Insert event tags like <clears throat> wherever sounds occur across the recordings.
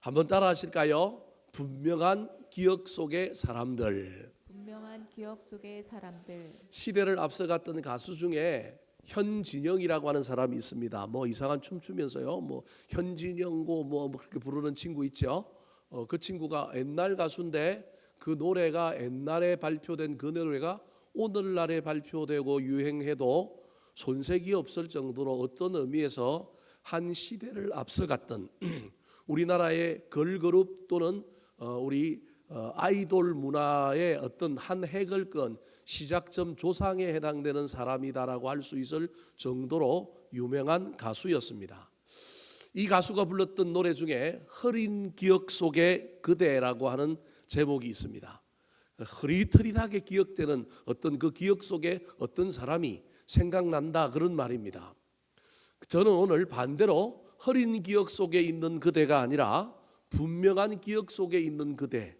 한번 따라 하실까요? 분명한 기억 속의 사람들. 분명한 기억 속의 사람들 시대를 앞서갔던 가수 중에 현진영이라고 하는 사람이 있습니다. 뭐 이상한 춤 추면서요. 뭐 현진영고 뭐 그렇게 부르는 친구 있죠. 어, 그 친구가 옛날 가수인데 그 노래가 옛날에 발표된 그 노래가 오늘날에 발표되고 유행해도 손색이 없을 정도로 어떤 의미에서 한 시대를 앞서갔던 <clears throat> 우리나라의 걸그룹 또는 어, 우리 어, 아이돌 문화의 어떤 한 획을 끈 시작점 조상에 해당되는 사람이다라고 할 수 있을 정도로 유명한 가수였습니다. 이 가수가 불렀던 노래 중에 흐린 기억 속의 그대라고 하는 제목이 있습니다. 흐릿흐릿하게 기억되는 어떤 그 기억 속에 어떤 사람이 생각난다 그런 말입니다. 저는 오늘 반대로 흐린 기억 속에 있는 그대가 아니라 분명한 기억 속에 있는 그대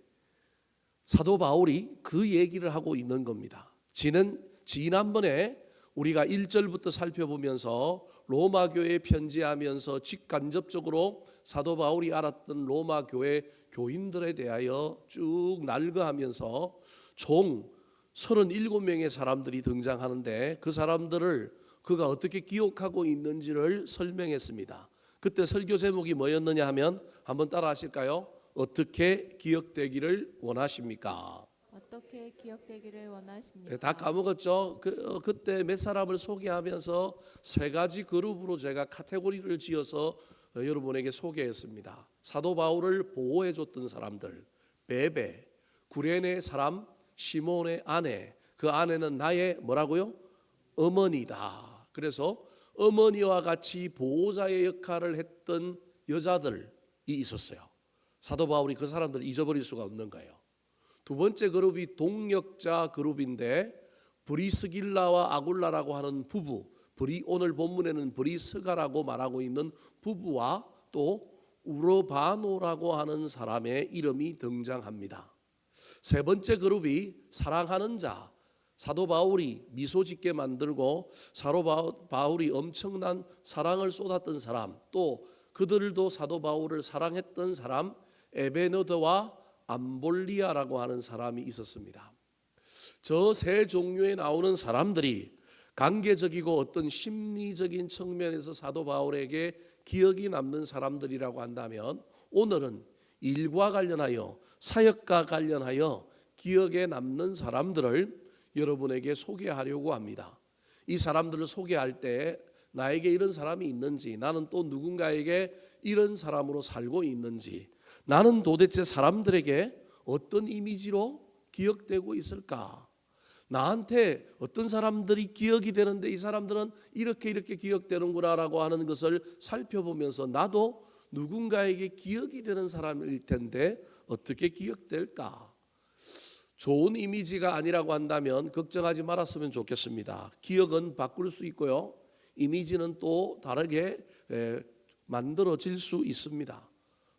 사도 바울이 그 얘기를 하고 있는 겁니다. 지난 지난번에 우리가 1절부터 살펴보면서 로마 교회에 편지하면서 직간접적으로 사도 바울이 알았던 로마 교회 교인들에 대하여 쭉 날거하면서 총 37명의 사람들이 등장하는데 그 사람들을 그가 어떻게 기억하고 있는지를 설명했습니다. 그때 설교 제목이 뭐였느냐 하면 한번 따라 하실까요? 어떻게 기억되기를 원하십니까? 어떻게 기억되기를 원하십니까? 네, 다 까먹었죠. 그, 어, 그때 몇 사람을 소개하면서 세 가지 그룹으로 제가 카테고리를 지어서 어, 여러분에게 소개했습니다. 사도 바울을 보호해 줬던 사람들, 베베, 구레네 사람, 시몬의 아내, 그 아내는 나의 뭐라고요? 어머니다. 그래서 어머니와 같이 보호자의 역할을 했던 여자들이 있었어요. 사도 바울이 그 사람들을 잊어버릴 수가 없는 거예요. 두 번째 그룹이 동력자 그룹인데 브리스길라와 아굴라라고 하는 부부, 브리 오늘 본문에는 브리스가라고 말하고 있는 부부와 또 우로바노라고 하는 사람의 이름이 등장합니다. 세 번째 그룹이 사랑하는 자, 사도 바울이 미소 짓게 만들고 사도 바- 바울이 엄청난 사랑을 쏟았던 사람, 또 그들도 사도 바울을 사랑했던 사람 에베너드와 암볼리아라고 하는 사람이 있었습니다. 저 세 종류에 나오는 사람들이 관계적이고 어떤 심리적인 측면에서 사도 바울에게 기억이 남는 사람들이라고 한다면 오늘은 일과 관련하여 사역과 관련하여 기억에 남는 사람들을 여러분에게 소개하려고 합니다. 이 사람들을 소개할 때 나에게 이런 사람이 있는지 나는 또 누군가에게 이런 사람으로 살고 있는지 나는 도대체 사람들에게 어떤 이미지로 기억되고 있을까? 나한테 어떤 사람들이 기억이 되는데 이 사람들은 이렇게 이렇게 기억되는구나라고 하는 것을 살펴보면서 나도 누군가에게 기억이 되는 사람일 텐데 어떻게 기억될까? 좋은 이미지가 아니라고 한다면 걱정하지 말았으면 좋겠습니다. 기억은 바꿀 수 있고요. 이미지는 또 다르게 에, 만들어질 수 있습니다.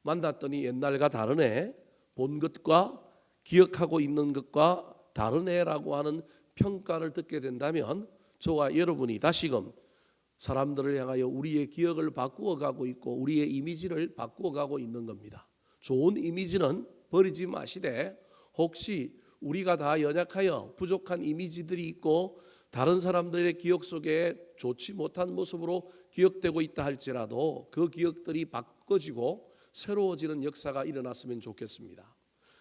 만났더니 옛날과 다르네. 본 것과 기억하고 있는 것과 다르네라고 하는 평가를 듣게 된다면 저와 여러분이 다시금 사람들을 향하여 우리의 기억을 바꾸어 가고 있고 우리의 이미지를 바꾸어 가고 있는 겁니다. 좋은 이미지는 버리지 마시되 혹시 우리가 다 연약하여 부족한 이미지들이 있고 다른 사람들의 기억 속에 좋지 못한 모습으로 기억되고 있다 할지라도 그 기억들이 바꿔지고 새로워지는 역사가 일어났으면 좋겠습니다.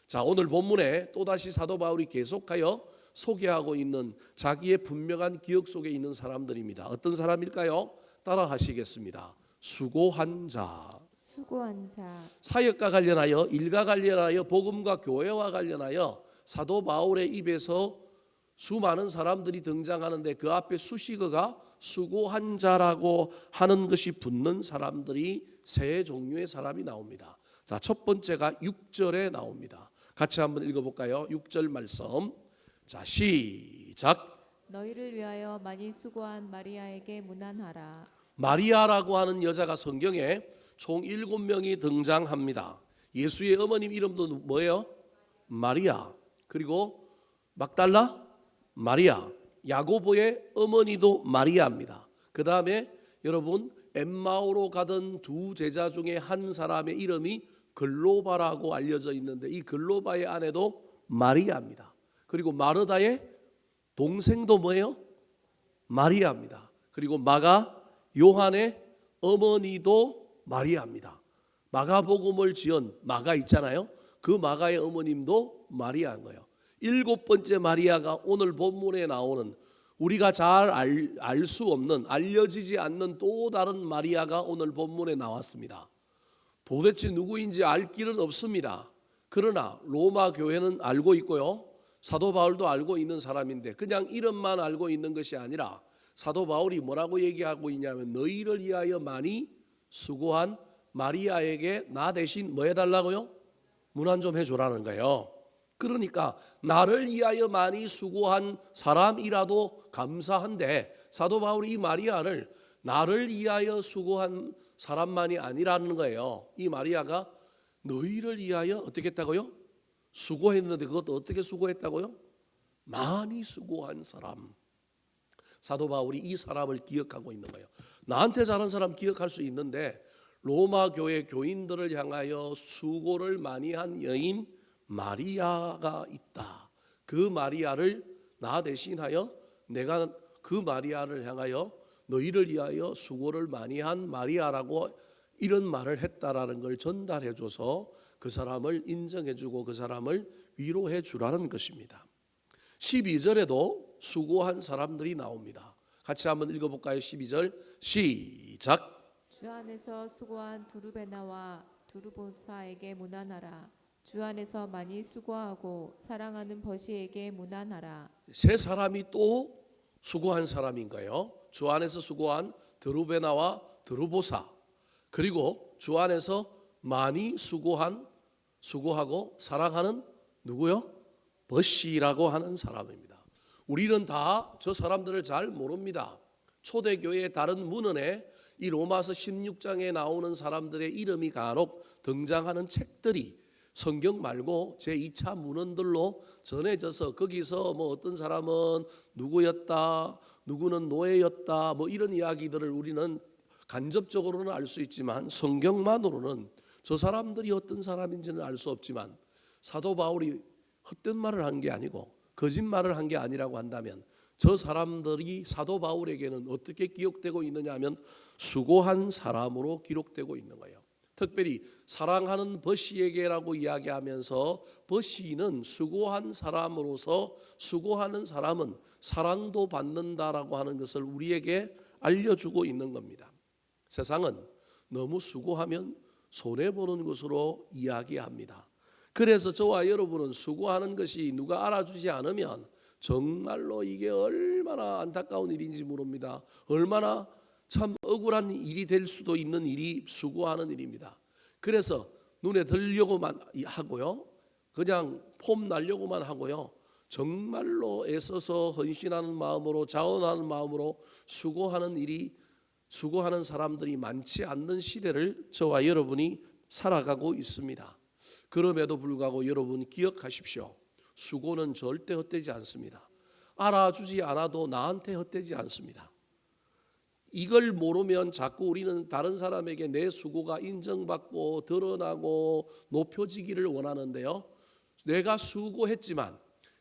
자, 오늘 본문에 또다시 사도 바울이 계속하여 소개하고 있는 자기의 분명한 기억 속에 있는 사람들입니다. 어떤 사람일까요? 따라 하시겠습니다. 수고한 자. 수고한 자 사역과 관련하여 일과 관련하여 복음과 교회와 관련하여 사도 바울의 입에서 수많은 사람들이 등장하는데 그 앞에 수식어가 수고한 자라고 하는 것이 붙는 사람들이 세 종류의 사람이 나옵니다. 자, 첫 번째가 6절에 나옵니다. 같이 한번 읽어 볼까요? 6절 말씀. 자, 시작. 너희를 위하여 많이 수고한 마리아에게 문안하라 마리아라고 하는 여자가 성경에 총 일곱 명이 등장합니다. 예수의 어머님 이름도 뭐예요? 마리아. 그리고 막달라 마리아. 야고보의 어머니도 마리아입니다. 그그 다음에 여러분 엠마오로 가던 두 제자 중에 한 사람의 이름이 글로바라고 알려져 있는데 이 글로바의 아내도 마리아입니다. 그리고 마르다의 동생도 뭐예요? 마리아입니다. 그리고 마가 요한의 어머니도 마리아입니다. 마가복음을 지은 마가 있잖아요. 그 마가의 어머님도 마리아인 거예요. 일곱 번째 마리아가 오늘 본문에 나오는 우리가 잘 알 수 없는 알려지지 않는 또 다른 마리아가 오늘 본문에 나왔습니다. 도대체 누구인지 알 길은 없습니다. 그러나 로마 교회는 알고 있고요. 사도 바울도 알고 있는 사람인데 그냥 이름만 알고 있는 것이 아니라 사도 바울이 뭐라고 얘기하고 있냐면 너희를 위하여 많이 수고한 마리아에게 나 대신 뭐 해달라고요? 문안 좀 해줘라는 거예요. 그러니까 나를 위하여 많이 수고한 사람이라도 감사한데 사도 바울이 이 마리아를 나를 위하여 수고한 사람만이 아니라는 거예요. 이 마리아가 너희를 위하여 어떻게 했다고요? 수고했는데 그것도 어떻게 수고했다고요? 많이 수고한 사람. 사도 바울이 이 사람을 기억하고 있는 거예요. 나한테 잘한 사람 기억할 수 있는데 로마 교회 교인들을 향하여 수고를 많이 한 여인 마리아가 있다. 그 마리아를 나 대신하여 내가 그 마리아를 향하여 너희를 위하여 수고를 많이 한 마리아라고 이런 말을 했다라는 걸 전달해 줘서 그 사람을 인정해 주고 그 사람을 위로해 주라는 것입니다. 12절에도 수고한 사람들이 나옵니다. 같이 한번 읽어 볼까요? 12절 시작. 주 안에서 수고한 두루베나와 두루보사에게 문안하라. 주 안에서 많이 수고하고 사랑하는 버시에게 문안하라. 세 사람이 또 수고한 사람인가요? 주 안에서 수고한 드루베나와 드루보사 그리고 주 안에서 많이 수고한 수고하고 사랑하는 누구요? 버시라고 하는 사람입니다. 우리는 다 저 사람들을 잘 모릅니다. 초대교회 다른 문헌에 이 로마서 16장에 나오는 사람들의 이름이 간혹 등장하는 책들이 성경 말고 제 2차 문헌들로 전해져서 거기서 뭐 어떤 사람은 누구였다, 누구는 노예였다, 뭐 이런 이야기들을 우리는 간접적으로는 알 수 있지만 성경만으로는 저 사람들이 어떤 사람인지는 알 수 없지만 사도 바울이 헛된 말을 한 게 아니고 거짓말을 한 게 아니라고 한다면 저 사람들이 사도 바울에게는 어떻게 기록되고 있느냐 하면 수고한 사람으로 기록되고 있는 거예요. 특별히 사랑하는 버시에게라고 이야기하면서 버시는 수고한 사람으로서 수고하는 사람은 사랑도 받는다라고 하는 것을 우리에게 알려주고 있는 겁니다. 세상은 너무 수고하면 손해 보는 것으로 이야기합니다. 그래서 저와 여러분은 수고하는 것이 누가 알아주지 않으면 정말로 이게 얼마나 안타까운 일인지 모릅니다. 얼마나 참 억울한 일이 될 수도 있는 일이 수고하는 일입니다. 그래서 눈에 들려고만 하고요. 그냥 폼 날려고만 하고요. 정말로 애써서 헌신하는 마음으로 자원하는 마음으로 수고하는 일이 수고하는 사람들이 많지 않는 시대를 저와 여러분이 살아가고 있습니다. 그럼에도 불구하고 여러분 기억하십시오. 수고는 절대 헛되지 않습니다. 알아주지 않아도 나한테 헛되지 않습니다. 이걸 모르면 자꾸 우리는 다른 사람에게 내 수고가 인정받고 드러나고 높여지기를 원하는데요. 내가 수고했지만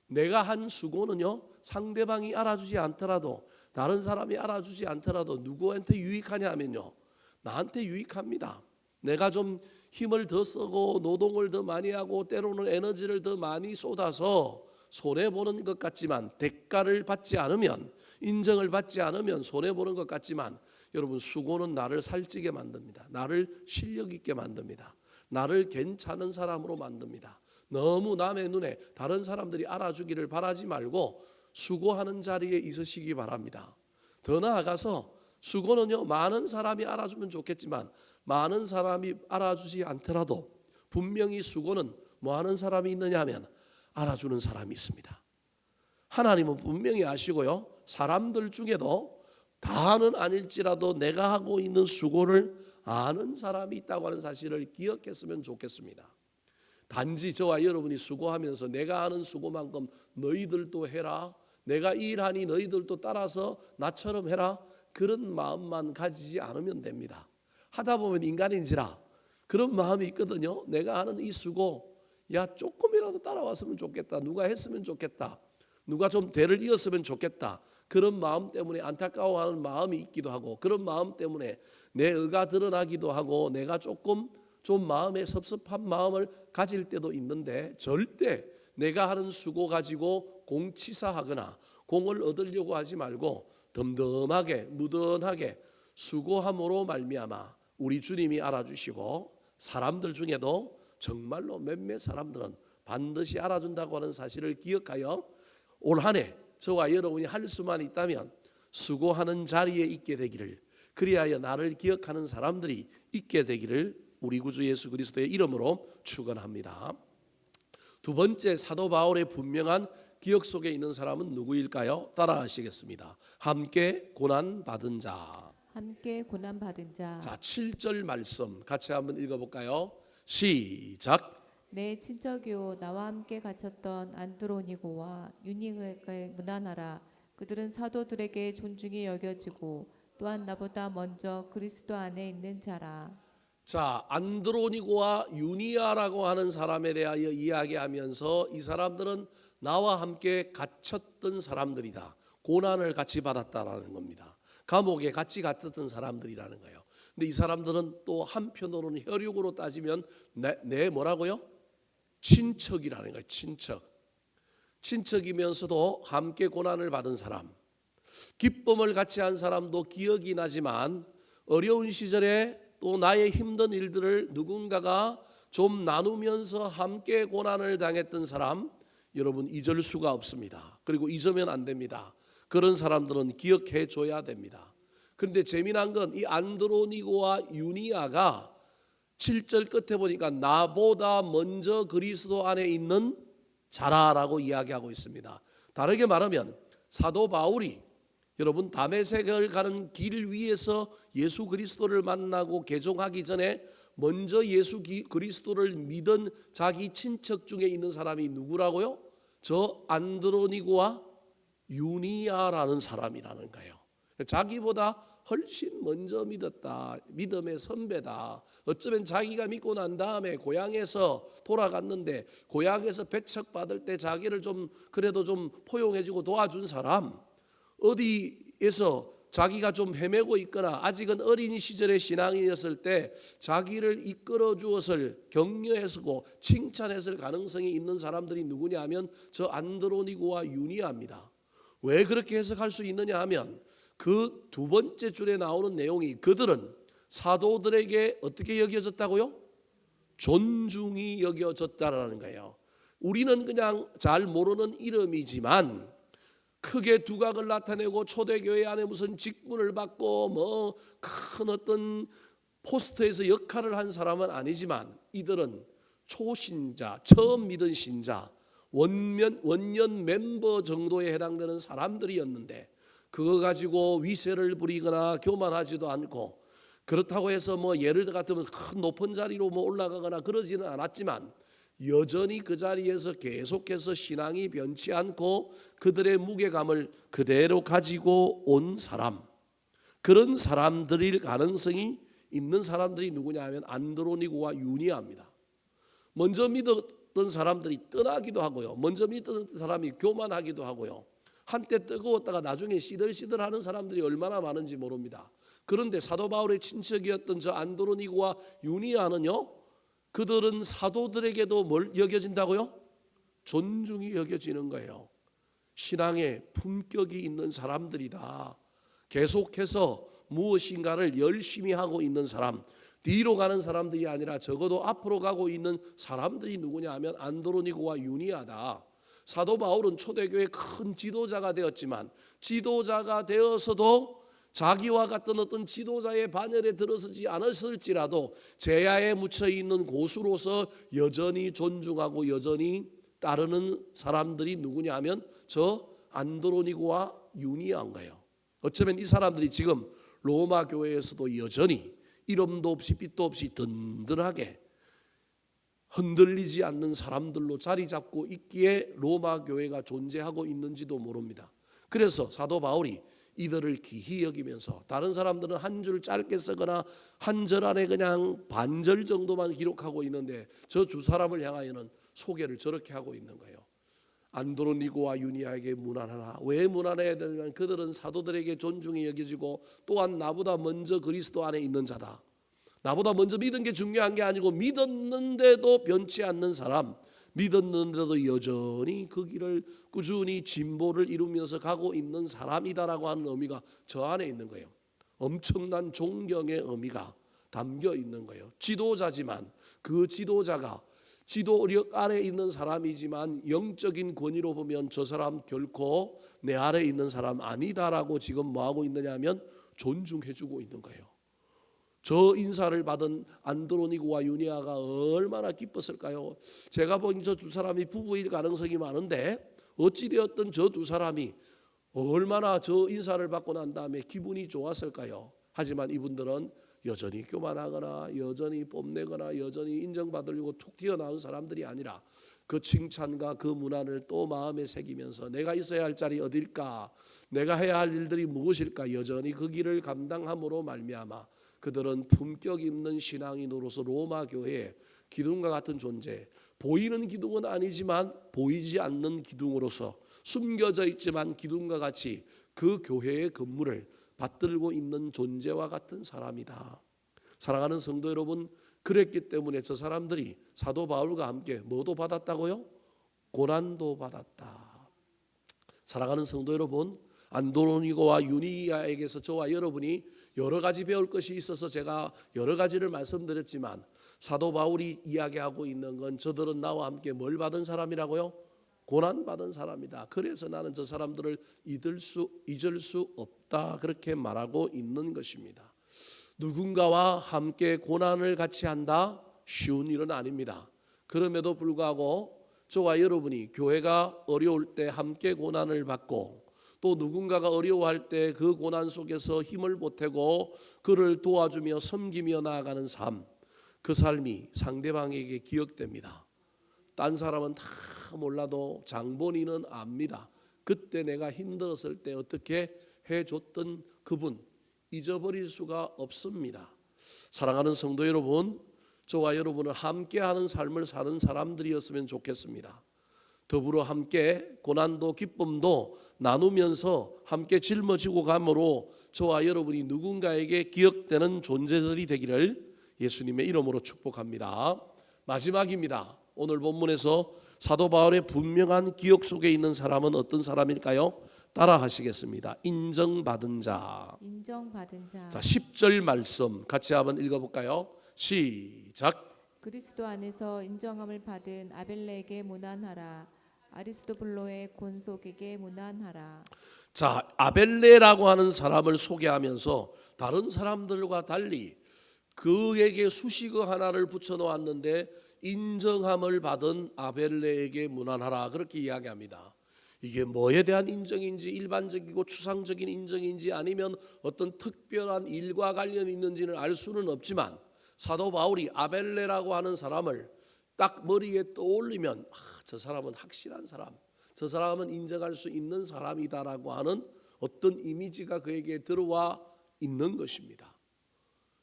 내가 한 수고는요 상대방이 알아주지 않더라도 다른 사람이 알아주지 않더라도 누구한테 유익하냐 하면요 나한테 유익합니다. 내가 좀 힘을 더 쓰고 노동을 더 많이 하고 때로는 에너지를 더 많이 쏟아서 손해 보는 것 같지만 대가를 받지 않으면 인정을 받지 않으면 손해 보는 것 같지만 여러분 수고는 나를 살찌게 만듭니다. 나를 실력 있게 만듭니다. 나를 괜찮은 사람으로 만듭니다. 너무 남의 눈에 다른 사람들이 알아주기를 바라지 말고 수고하는 자리에 있으시기 바랍니다. 더 나아가서 수고는요 많은 사람이 알아주면 좋겠지만 많은 사람이 알아주지 않더라도 분명히 수고는 뭐 하는 사람이 있느냐 하면 알아주는 사람이 있습니다. 하나님은 분명히 아시고요. 사람들 중에도 다는 아닐지라도 내가 하고 있는 수고를 아는 사람이 있다고 하는 사실을 기억했으면 좋겠습니다. 단지 저와 여러분이 수고하면서 내가 하는 수고만큼 너희들도 해라. 내가 일하니 너희들도 따라서 나처럼 해라. 그런 마음만 가지지 않으면 됩니다. 하다 보면 인간인지라 그런 마음이 있거든요. 내가 하는 이 수고 야 조금이라도 따라왔으면 좋겠다. 누가 했으면 좋겠다. 누가 좀 대를 이었으면 좋겠다. 그런 마음 때문에 안타까워하는 마음이 있기도 하고 그런 마음 때문에 내 의가 드러나기도 하고 내가 조금 좀 마음에 섭섭한 마음을 가질 때도 있는데 절대 내가 하는 수고 가지고 공치사하거나 공을 얻으려고 하지 말고 덤덤하게 무던하게 수고함으로 말미암아 우리 주님이 알아주시고 사람들 중에도 정말로 몇몇 사람들은 반드시 알아준다고 하는 사실을 기억하여 올 한해 저와 여러분이 할 수만 있다면 수고하는 자리에 있게 되기를 그리하여 나를 기억하는 사람들이 있게 되기를 우리 구주 예수 그리스도의 이름으로 축원합니다. 두 번째 사도 바울의 분명한 기억 속에 있는 사람은 누구일까요? 따라하시겠습니다. 함께 고난 받은 자. 함께 고난 받은 자. 자, 7절 말씀 같이 한번 읽어 볼까요? 시작. 내 친척이요 나와 함께 갇혔던 안드로니고와 유니에게 문안하라. 그들은 사도들에게 존중이 여겨지고 또한 나보다 먼저 그리스도 안에 있는 자라. 자, 안드로니고와 유니아라고 하는 사람에 대하여 이야기하면서 이 사람들은 나와 함께 갇혔던 사람들이다. 고난을 같이 받았다라는 겁니다. 감옥에 같이 갇혔던 사람들이라는 거예요. 근데 이 사람들은 또 한편으로는 혈육으로 따지면 내, 내 뭐라고요? 친척이라는 거예요. 친척. 친척이면서도 함께 고난을 받은 사람. 기쁨을 같이 한 사람도 기억이 나지만 어려운 시절에 또 나의 힘든 일들을 누군가가 좀 나누면서 함께 고난을 당했던 사람 여러분 잊을 수가 없습니다. 그리고 잊으면 안 됩니다. 그런 사람들은 기억해 줘야 됩니다. 그런데 재미난 건 이 안드로니고와 유니아가 7절 끝에 보니까 나보다 먼저 그리스도 안에 있는 자라라고 이야기하고 있습니다. 다르게 말하면 사도 바울이 여러분 다메섹을 가는 길 위에서 예수 그리스도를 만나고 개종하기 전에 먼저 예수 기- 그리스도를 믿은 자기 친척 중에 있는 사람이 누구라고요? 저 안드로니고와 유니아라는 사람이라는 거예요. 자기보다 훨씬 먼저 믿었다. 믿음의 선배다. 어쩌면 자기가 믿고 난 다음에 고향에서 돌아갔는데 고향에서 배척 받을 때 자기를 좀 그래도 좀 포용해 주고 도와준 사람. 어디에서 자기가 좀 헤매고 있거나 아직은 어린 시절의 신앙이었을 때 자기를 이끌어 주었을 격려했고 칭찬했을 가능성이 있는 사람들이 누구냐 하면 저 안드로니고와 유니아입니다. 왜 그렇게 해석할 수 있느냐 하면 그 두 번째 줄에 나오는 내용이 그들은 사도들에게 어떻게 여겨졌다고요? 존중이 여겨졌다라는 거예요. 우리는 그냥 잘 모르는 이름이지만 크게 두각을 나타내고 초대교회 안에 무슨 직분을 받고 뭐 큰 어떤 포스트에서 역할을 한 사람은 아니지만 이들은 초신자, 처음 믿은 신자, 원면 원년 멤버 정도에 해당되는 사람들이었는데 그거 가지고 위세를 부리거나 교만하지도 않고 그렇다고 해서 뭐 예를 들어 같으면 큰 높은 자리로 뭐 올라가거나 그러지는 않았지만 여전히 그 자리에서 계속해서 신앙이 변치 않고 그들의 무게감을 그대로 가지고 온 사람 그런 사람들일 가능성이 있는 사람들이 누구냐 하면 안드로니고와 유니아입니다. 먼저 믿 었던 사람들이 떠나기도 하고요. 먼저 믿었던 사람이 교만하기도 하고요. 한때 뜨거웠다가 나중에 시들시들하는 사람들이 얼마나 많은지 모릅니다. 그런데 사도 바울의 친척이었던 저 안드로니고와 유니아는요. 그들은 사도들에게도 뭘 여겨진다고요? 존중이 여겨지는 거예요. 신앙에 품격이 있는 사람들이다. 계속해서 무엇인가를 열심히 하고 있는 사람, 뒤로 가는 사람들이 아니라 적어도 앞으로 가고 있는 사람들이 누구냐 하면 안드로니고와 유니아다. 사도 바울은 초대교회 큰 지도자가 되었지만 지도자가 되어서도 자기와 같은 어떤 지도자의 반열에 들어서지 않았을지라도 제야에 묻혀 있는 고수로서 여전히 존중하고 여전히 따르는 사람들이 누구냐 하면 저 안드로니고와 유니아인가요. 어쩌면 이 사람들이 지금 로마 교회에서도 여전히 이름도 없이 빛도 없이 든든하게 흔들리지 않는 사람들로 자리 잡고 있기에 로마 교회가 존재하고 있는지도 모릅니다. 그래서 사도 바울이 이들을 기히 여기면서 다른 사람들은 한 줄 짧게 쓰거나 한 절 안에 그냥 반절 정도만 기록하고 있는데 저 두 사람을 향하여는 소개를 저렇게 하고 있는 거예요. 안드로니고와 유니아에게 무난하라. 왜 무난해야 되냐면 그들은 사도들에게 존중이 여겨지고 또한 나보다 먼저 그리스도 안에 있는 자다. 나보다 먼저 믿은 게 중요한 게 아니고 믿었는데도 변치 않는 사람, 믿었는데도 여전히 그 길을 꾸준히 진보를 이루면서 가고 있는 사람이다라고 하는 의미가 저 안에 있는 거예요. 엄청난 존경의 의미가 담겨 있는 거예요. 지도자지만 그 지도자가 지도력 아래 있는 사람이지만 영적인 권위로 보면 저 사람 결코 내 아래 있는 사람 아니다라고 지금 뭐 하고 있느냐면 존중해 주고 있는 거예요. 저 인사를 받은 안드로니고와 유니아가 얼마나 기뻤을까요? 제가 보기엔 저두 사람이 부부일 가능성이 많은데 어찌 되었든 저 두 사람이 얼마나 저 인사를 받고 난 다음에 기분이 좋았을까요? 하지만 이분들은 여전히 교만하거나 여전히 뽐내거나 여전히 인정받으려고 툭 튀어나온 사람들이 아니라 그 칭찬과 그 문안을 또 마음에 새기면서 내가 있어야 할 자리 어딜까? 내가 해야 할 일들이 무엇일까? 여전히 그 길을 감당함으로 말미암아 그들은 품격 있는 신앙인으로서 로마 교회의 기둥과 같은 존재 보이는 기둥은 아니지만 보이지 않는 기둥으로서 숨겨져 있지만 기둥과 같이 그 교회의 건물을 받들고 있는 존재와 같은 사람이다. 사랑하는 성도 여러분, 그랬기 때문에 저 사람들이 사도 바울과 함께 뭐도 받았다고요? 고난도 받았다. 사랑하는 성도 여러분, 안도로니고와 유니아에게서 저와 여러분이 여러 가지 배울 것이 있어서 제가 여러 가지를 말씀드렸지만 사도 바울이 이야기하고 있는 건 저들은 나와 함께 뭘 받은 사람이라고요? 고난 받은 사람이다. 그래서 나는 저 사람들을 잊을 수 잊을 수 없다. 그렇게 말하고 있는 것입니다. 누군가와 함께 고난을 같이 한다 쉬운 일은 아닙니다. 그럼에도 불구하고 저와 여러분이 교회가 어려울 때 함께 고난을 받고 또 누군가가 어려워할 때 그 고난 속에서 힘을 보태고 그를 도와주며 섬기며 나아가는 삶, 그 삶이 상대방에게 기억됩니다. 딴 사람은 다 몰라도 장본인은 압니다. 그때 내가 힘들었을 때 어떻게 해줬던 그분 잊어버릴 수가 없습니다. 사랑하는 성도 여러분, 저와 여러분은 함께하는 삶을 사는 사람들이었으면 좋겠습니다. 더불어 함께 고난도 기쁨도 나누면서 함께 짊어지고 감으로 저와 여러분이 누군가에게 기억되는 존재들이 되기를 예수님의 이름으로 축복합니다. 마지막입니다. 오늘 본문에서 사도 바울의 분명한 기억 속에 있는 사람은 어떤 사람일까요? 따라 하시겠습니다. 인정받은 자. 인정받은 자 자, 10절 말씀 같이 한번 읽어 볼까요? 시작. 그리스도 안에서 인정함을 받은 아벨레에게 문안하라 아리스도블로의 곤속에게 문안하라 자, 아벨레라고 하는 사람을 소개하면서 다른 사람들과 달리 그에게 수식어 하나를 붙여 놓았는데 인정함을 받은 아벨레에게 문안하라 그렇게 이야기합니다. 이게 뭐에 대한 인정인지 일반적이고 추상적인 인정인지 아니면 어떤 특별한 일과 관련이 있는지는 알 수는 없지만 사도 바울이 아벨레라고 하는 사람을 딱 머리에 떠올리면 아, 저 사람은 확실한 사람, 저 사람은 인정할 수 있는 사람이다라고 하는 어떤 이미지가 그에게 들어와 있는 것입니다.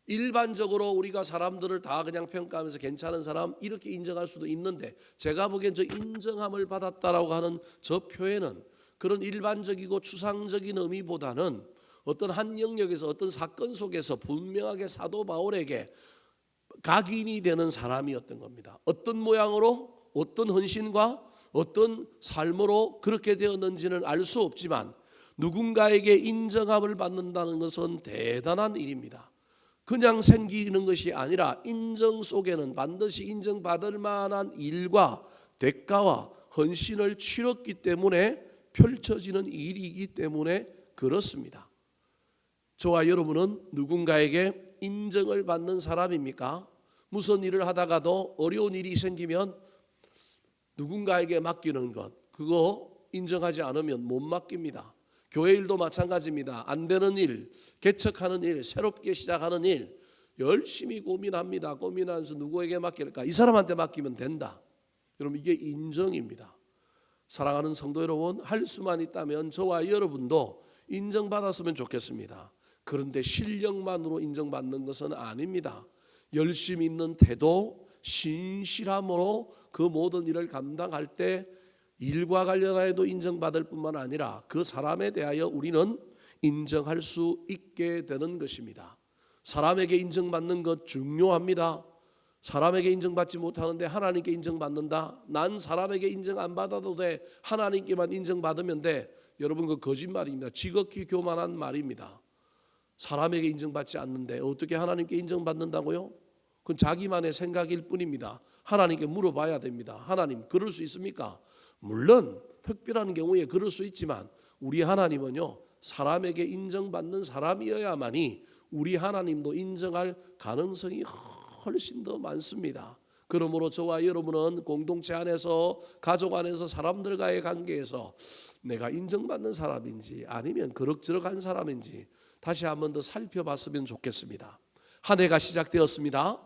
일반적으로 우리가 사람들을 다 그냥 평가하면서 괜찮은 사람 이렇게 인정할 수도 있는데 제가 보기엔 저 인정함을 받았다라고 하는 저 표현은 그런 일반적이고 추상적인 의미보다는 어떤 한 영역에서 어떤 사건 속에서 분명하게 사도 바울에게 각인이 되는 사람이었던 겁니다. 어떤 모양으로 어떤 헌신과 어떤 삶으로 그렇게 되었는지는 알 수 없지만 누군가에게 인정함을 받는다는 것은 대단한 일입니다. 그냥 생기는 것이 아니라 인정 속에는 반드시 인정받을 만한 일과 대가와 헌신을 치렀기 때문에 펼쳐지는 일이기 때문에 그렇습니다. 저와 여러분은 누군가에게 인정을 받는 사람입니까? 무슨 일을 하다가도 어려운 일이 생기면 누군가에게 맡기는 것 그거 인정하지 않으면 못 맡깁니다. 교회 일도 마찬가지입니다. 안 되는 일, 개척하는 일, 새롭게 시작하는 일 열심히 고민합니다. 고민하면서 누구에게 맡길까? 이 사람한테 맡기면 된다. 여러분 이게 인정입니다. 사랑하는 성도 여러분, 할 수만 있다면 저와 여러분도 인정받았으면 좋겠습니다. 그런데 실력만으로 인정받는 것은 아닙니다. 열심 있는 태도, 신실함으로 그 모든 일을 감당할 때 일과 관련하여도 인정받을 뿐만 아니라 그 사람에 대하여 우리는 인정할 수 있게 되는 것입니다. 사람에게 인정받는 것 중요합니다. 사람에게 인정받지 못하는데 하나님께 인정받는다. 난 사람에게 인정 안 받아도 돼. 하나님께만 인정받으면 돼. 여러분 그 거짓말입니다. 지극히 교만한 말입니다. 사람에게 인정받지 않는데 어떻게 하나님께 인정받는다고요? 그건 자기만의 생각일 뿐입니다. 하나님께 물어봐야 됩니다. 하나님 그럴 수 있습니까? 물론 특별한 경우에 그럴 수 있지만 우리 하나님은요 사람에게 인정받는 사람이어야만이 우리 하나님도 인정할 가능성이 훨씬 더 많습니다. 그러므로 저와 여러분은 공동체 안에서 가족 안에서 사람들과의 관계에서 내가 인정받는 사람인지 아니면 그럭저럭한 사람인지 다시 한번 더 살펴봤으면 좋겠습니다. 한 해가 시작되었습니다.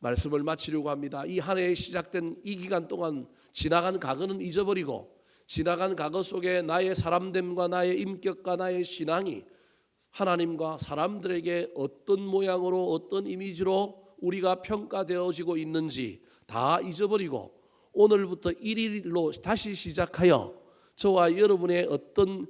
말씀을 마치려고 합니다. 이 한 해에 시작된 이 기간 동안 지나간 과거는 잊어버리고 지나간 과거 속에 나의 사람됨과 나의 인격과 나의 신앙이 하나님과 사람들에게 어떤 모양으로 어떤 이미지로 우리가 평가되어지고 있는지 다 잊어버리고 오늘부터 1일로 다시 시작하여 저와 여러분의 어떤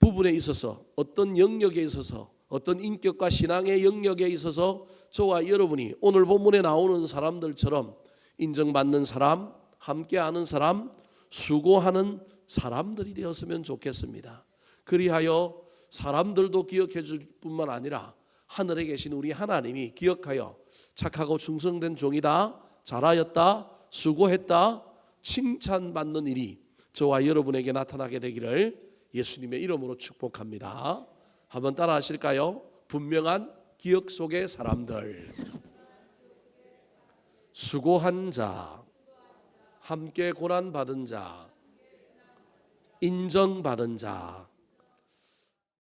부분에 있어서 어떤 영역에 있어서 어떤 인격과 신앙의 영역에 있어서 저와 여러분이 오늘 본문에 나오는 사람들처럼 인정받는 사람, 함께하는 사람, 수고하는 사람들이 되었으면 좋겠습니다. 그리하여 사람들도 기억해 줄 뿐만 아니라 하늘에 계신 우리 하나님이 기억하여 착하고 충성된 종이다, 잘하였다, 수고했다, 칭찬받는 일이 저와 여러분에게 나타나게 되기를 예수님의 이름으로 축복합니다. 한번 따라 하실까요? 분명한 기억 속의 사람들. 수고한 자, 함께 고난 받은 자, 인정받은 자,